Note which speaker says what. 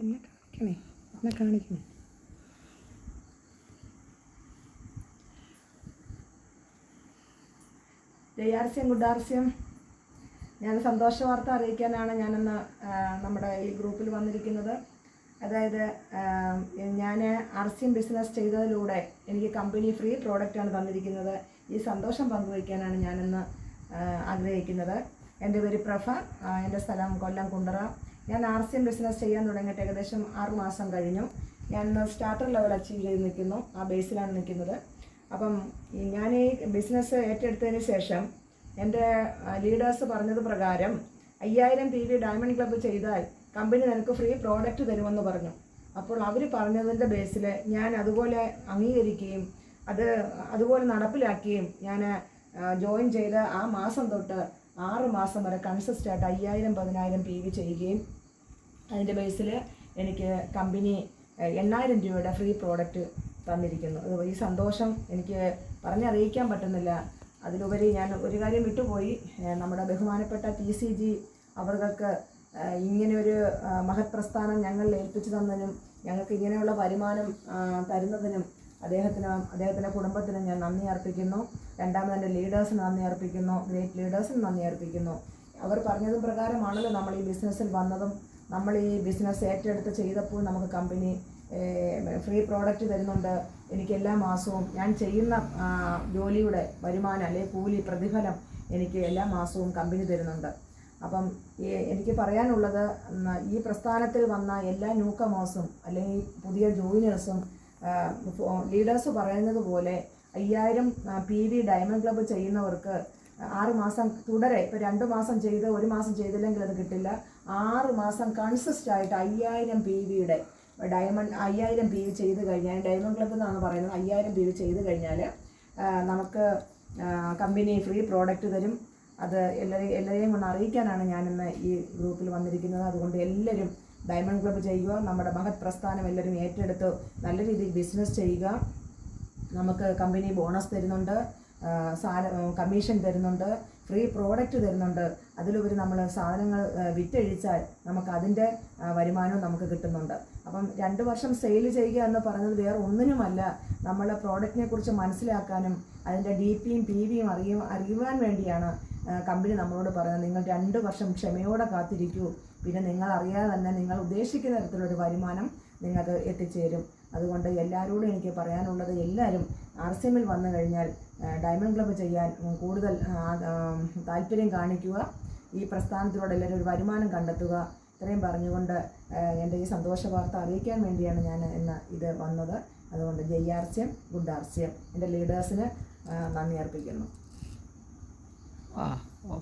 Speaker 1: എന്നെ കാണിക്കണേ എന്നെ കാണിക്കണേ. ജയാർസ്യം ഗുഡാർസ്യം. ഞാൻ സന്തോഷ വാർത്ത അറിയിക്കാനാണ് ഞാനിന്ന് നമ്മുടെ ഈ ഗ്രൂപ്പിൽ വന്നിരിക്കുന്നത്. അതായത് ഞാൻ ആർസ്യം ബിസിനസ് ചെയ്തതിലൂടെ എനിക്ക് കമ്പനി ഫ്രീ പ്രോഡക്റ്റാണ് തന്നിരിക്കുന്നത്. ഈ സന്തോഷം പങ്കുവയ്ക്കാനാണ് ഞാനിന്ന് ആഗ്രഹിക്കുന്നത്. എന്റെ പേര് പ്രഭ എന്റെ സ്ഥലം കൊല്ലം കുണ്ടറ. ഞാൻ ആർ സി എം ബിസിനസ് ചെയ്യാൻ തുടങ്ങിയിട്ട് ഏകദേശം ആറ് മാസം കഴിഞ്ഞു. ഞാൻ സ്റ്റാർട്ടർ ലെവൽ അച്ചീവ് ചെയ്ത് നിൽക്കുന്നു. ആ ബേസിലാണ് നിൽക്കുന്നത്. അപ്പം ഞാൻ ഈ ബിസിനസ് ഏറ്റെടുത്തതിന് ശേഷം എന്റെ ലീഡേഴ്സ് പറഞ്ഞത് പ്രകാരം അയ്യായിരം പി വി ഡയമണ്ട് ക്ലബ്ബ് ചെയ്താൽ കമ്പനി നിനക്ക് ഫ്രീ പ്രോഡക്റ്റ് തരുമെന്ന് പറഞ്ഞു. അപ്പോൾ അവർ പറഞ്ഞതിന്റെ ബേസിൽ ഞാൻ അതുപോലെ അംഗീകരിക്കുകയും അത് അതുപോലെ നടപ്പിലാക്കുകയും ഞാൻ ജോയിൻ ചെയ്ത് ആ മാസം തൊട്ട് ആറ് മാസം വരെ കൺസിസ്റ്റ് ആയിട്ട് അയ്യായിരം പതിനായിരം പി വി ചെയ്യുകയും അതിന്റെ ബേസിൽ എനിക്ക് കമ്പനി എണ്ണായിരം രൂപയുടെ ഫ്രീ പ്രോഡക്റ്റ് തന്നിരിക്കുന്നു. അത് ഈ സന്തോഷം എനിക്ക് പറഞ്ഞറിയിക്കാൻ പറ്റുന്നില്ല. അതിലുപരി ഞാൻ ഒരു കാര്യം വിട്ടുപോയി. നമ്മുടെ ബഹുമാനപ്പെട്ട ടി സി ജി അവർക്ക് ഇങ്ങനെയൊരു മഹത് പ്രസ്ഥാനം ഞങ്ങൾ ഏൽപ്പിച്ചു തന്നതിനും ഞങ്ങൾക്ക് ഇങ്ങനെയുള്ള വരുമാനം തരുന്നതിനും അദ്ദേഹത്തിന് അദ്ദേഹത്തിന്റെ കുടുംബത്തിന് ഞാൻ നന്ദി അർപ്പിക്കുന്നു. രണ്ടാമത് എന്റെ ലീഡേഴ്സിന് നന്ദി അർപ്പിക്കുന്നു. ഗ്രേറ്റ് ലീഡേഴ്സിന് നന്ദി അർപ്പിക്കുന്നു. അവർ പറഞ്ഞതും പ്രകാരമാണല്ലോ നമ്മൾ ഈ ബിസിനസ്സിൽ വന്നതും. നമ്മൾ ഈ ബിസിനസ് ഏറ്റെടുത്ത് ചെയ്തപ്പോൾ നമുക്ക് കമ്പനി ഫ്രീ പ്രോഡക്റ്റ് തരുന്നുണ്ട്. എനിക്ക് എല്ലാ മാസവും ഞാൻ ചെയ്യുന്ന ജോലിയുടെ വരുമാനം അല്ലെങ്കിൽ കൂലി പ്രതിഫലം എനിക്ക് എല്ലാ മാസവും കമ്പനി തരുന്നുണ്ട്. അപ്പം എനിക്ക് പറയാനുള്ളത് ഈ പ്രസ്ഥാനത്തിൽ വന്ന എല്ലാ ന്യൂ കമേഴ്സും അല്ലെങ്കിൽ പുതിയ ജോയിനേഴ്സും ലീഡേഴ്സ് പറയുന്നത് പോലെ അയ്യായിരം പി വി ഡയമണ്ട് ക്ലബ്ബ് ചെയ്യുന്നവർക്ക് ആറ് മാസം തുടരെ ഇപ്പോൾ രണ്ട് മാസം ചെയ്ത് ഒരു മാസം ചെയ്തില്ലെങ്കിൽ അത് കിട്ടില്ല. ആറ് മാസം കൺസിസ്റ്റ് ആയിട്ട് അയ്യായിരം പി വിയുടെ ഡയമണ്ട് അയ്യായിരം പി വി ചെയ്ത് കഴിഞ്ഞാൽ ഡയമണ്ട് ക്ലബ്ബ് എന്നാണ് പറയുന്നത് അയ്യായിരം പി വി ചെയ്ത് കഴിഞ്ഞാൽ നമുക്ക് കമ്പനി ഫ്രീ പ്രോഡക്റ്റ് തരും. അത് എല്ലാവരെയും എല്ലാവരെയും കൊണ്ട് അറിയിക്കാനാണ് ഞാനിന്ന് ഈ ഗ്രൂപ്പിൽ വന്നിരിക്കുന്നത്. അതുകൊണ്ട് എല്ലാവരും ഡയമണ്ട് ക്ലബ്ബ് ചെയ്യുക നമ്മുടെ മഹത് പ്രസ്ഥാനം എല്ലാവരും ഏറ്റെടുത്ത് നല്ല രീതിയിൽ ബിസിനസ് ചെയ്യുക. നമുക്ക് കമ്പനി ബോണസ് തരുന്നുണ്ട് സാല കമ്മീഷൻ തരുന്നുണ്ട് ഫ്രീ പ്രോഡക്റ്റ് തരുന്നുണ്ട്. അതിലുപരി നമ്മൾ സാധനങ്ങൾ വിറ്റഴിച്ചാൽ നമുക്ക് അതിന്റെ വരുമാനവും നമുക്ക് കിട്ടുന്നുണ്ട്. അപ്പം രണ്ട് വർഷം സെയിൽ ചെയ്യുക എന്ന് പറയുന്നത് വേറെ ഒന്നിനുമല്ല നമ്മളെ പ്രോഡക്റ്റിനെ കുറിച്ച് മനസ്സിലാക്കാനും അതിന്റെ ഡി പിയും പി വിയും അറിയ അറിയുവാൻ വേണ്ടിയാണ് കമ്പനി നമ്മളോട് പറയുന്നത്. നിങ്ങൾ രണ്ട് വർഷം ക്ഷമയോടെ കാത്തിരിക്കൂ. പിന്നെ നിങ്ങൾ അറിയാതെ തന്നെ നിങ്ങൾ ഉദ്ദേശിക്കുന്ന തരത്തിലൊരു വരുമാനം നിങ്ങൾക്ക് എത്തിച്ചേരും. അതുകൊണ്ട് എല്ലാവരോടും എനിക്ക് പറയാനുള്ളത് എല്ലാവരും ആർ സി എമ്മിൽ വന്നു കഴിഞ്ഞാൽ ഡയമണ്ട് ക്ലബ്ബ് ചെയ്യാൻ കൂടുതൽ താല്പര്യം കാണിക്കുക. ഈ പ്രസ്ഥാനത്തിലൂടെ എല്ലാവരും ഒരു വരുമാനം കണ്ടെത്തുക. ഇത്രയും പറഞ്ഞുകൊണ്ട് എന്റെ ഈ സന്തോഷ വാർത്ത അറിയിക്കാൻ വേണ്ടിയാണ് ഞാൻ ഇന്ന് ഇത് വന്നത്. അതുകൊണ്ട് ജയ് ആർ ഗുഡ് ആർസ്യം എന്റെ ലീഡേഴ്സിന് നന്ദി അർപ്പിക്കുന്നു.
Speaker 2: ആ ഓ.